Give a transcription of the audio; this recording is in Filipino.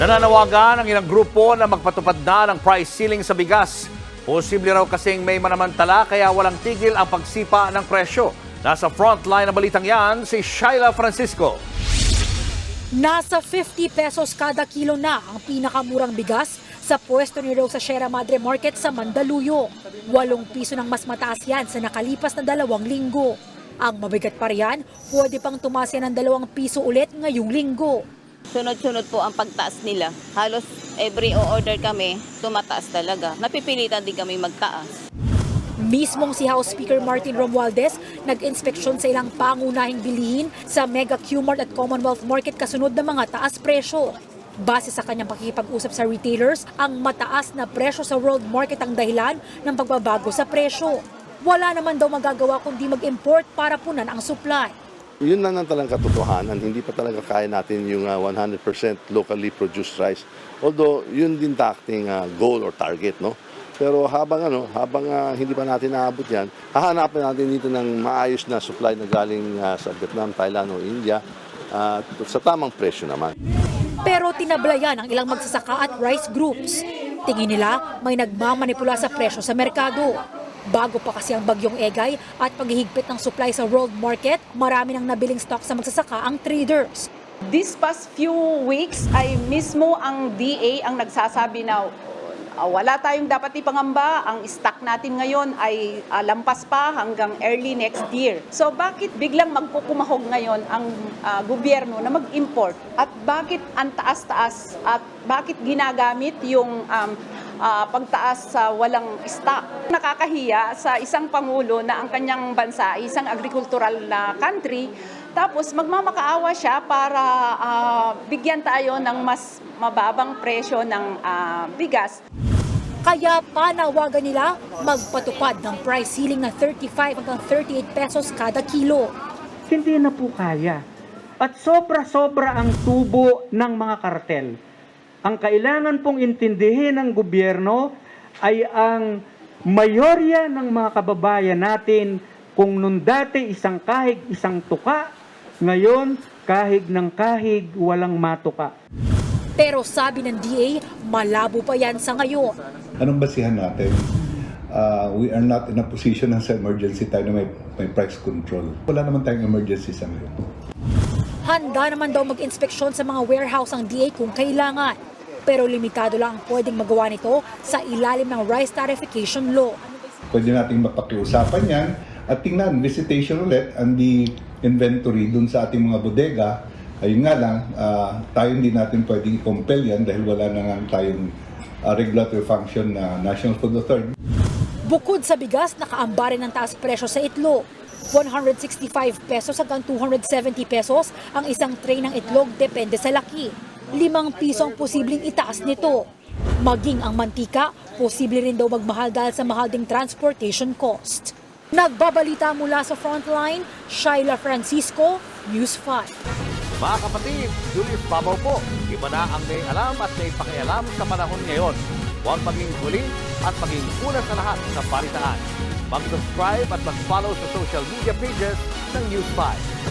Nananawagan ang ilang grupo na magpatupad na ng price ceiling sa bigas. Posible raw kasing may manamantala kaya walang tigil ang pagsipa ng presyo. Nasa frontline ng balitang yan si Shaila Francisco. Nasa 50 pesos kada kilo na ang pinakamurang bigas sa pwesto ni Rosa Sierra Madre Market sa Mandaluyong. Walong piso ng mas mataas yan sa nakalipas na dalawang linggo. Ang mabigat pa riyan, pwede pang tumaas yan ng dalawang piso ulit ngayong linggo. Sunod-sunod po ang pagtaas nila. Halos every order kami, tumataas talaga. Napipilitan din kami magtaas. Mismong si House Speaker Martin Romualdez nag-inspeksyon sa ilang pangunahing bilihin sa Mega Q-Mart at Commonwealth Market kasunod ng mga taas presyo. Base sa kanyang pakikipag-usap sa retailers, ang mataas na presyo sa world market ang dahilan ng pagbabago sa presyo. Wala naman daw magagawa kundi mag-import para punan ang supply. Yun lang ang talagang katotohanan. Hindi pa talaga kaya natin yung ah, 100% locally produced rice. Although, yun din ta ating ah, goal or target, no? Pero habang ano, habang ah, hindi pa natin naabot 'yan, hahanapin natin dito ng maayos na supply na galing ah, sa Vietnam, Thailand o India at sa tamang presyo naman. Pero tinablayan ang ilang magsasaka at rice groups. Tingin nila may nagmamanipula sa presyo sa merkado. Bago pa kasi ang bagyong Egay at paghihigpit ng supply sa world market, marami nang nabiling stock sa magsasaka ang traders. This past few weeks ay mismo ang DA ang nagsasabi na uh, wala tayong dapat ipangamba, ang stock natin ngayon ay uh, lampas pa hanggang early next year. So bakit biglang magkukumahog ngayon ang uh, gobyerno na mag-import? At bakit ang taas-taas? At bakit ginagamit yung um, uh, pagtaas sa walang stock? Nakakahiya sa isang pangulo na ang kanyang bansa ay isang agricultural na country tapos magmamakaawa siya para ah, bigyan tayo ng mas mababang presyo ng ah, bigas. Kaya panawagan nila magpatupad ng price ceiling na 35 hanggang 38 pesos kada kilo. hindi na po kaya. At sobra-sobra ang tubo ng mga kartel. Ang kailangan pong intindihin ng gobyerno ay ang mayorya ng mga kababayan natin kung nung dati isang kahig, isang tuka, ngayon kahig ng kahig, walang matuka. Pero sabi ng DA, malabo pa yan sa ngayon. Anong basihan natin? Uh, we are not in a position na sa emergency tayo na may, may price control. Wala naman tayong emergency sa ngayon. Handa naman daw mag-inspeksyon sa mga warehouse ang DA kung kailangan. Pero limitado lang ang pwedeng magawa nito sa ilalim ng rice tarification law. Pwede nating mapakiusapan yan at tingnan, visitation ulit and the inventory dun sa ating mga bodega. Ayun nga lang, ah, tayo hindi natin pwedeng compel yan dahil wala na nga tayong ah, regulatory function na National Food Authority. Bukod sa bigas, nakaambari ng taas presyo sa itlog. 165 pesos hanggang 270 pesos ang isang tray ng itlog depende sa laki. Limang piso ang posibleng itaas nito. Maging ang mantika, posible rin daw magmahal dahil sa mahal ding transportation cost. Nagbabalita mula sa frontline, Shaila Francisco, News 5. Mga kapatid, Julius Babaw po. Iba na ang may alam at may pakialam sa panahon ngayon. Huwag maging huli at maging una sa lahat sa balitaan. Mag-subscribe at mag-follow sa social media pages ng News 5.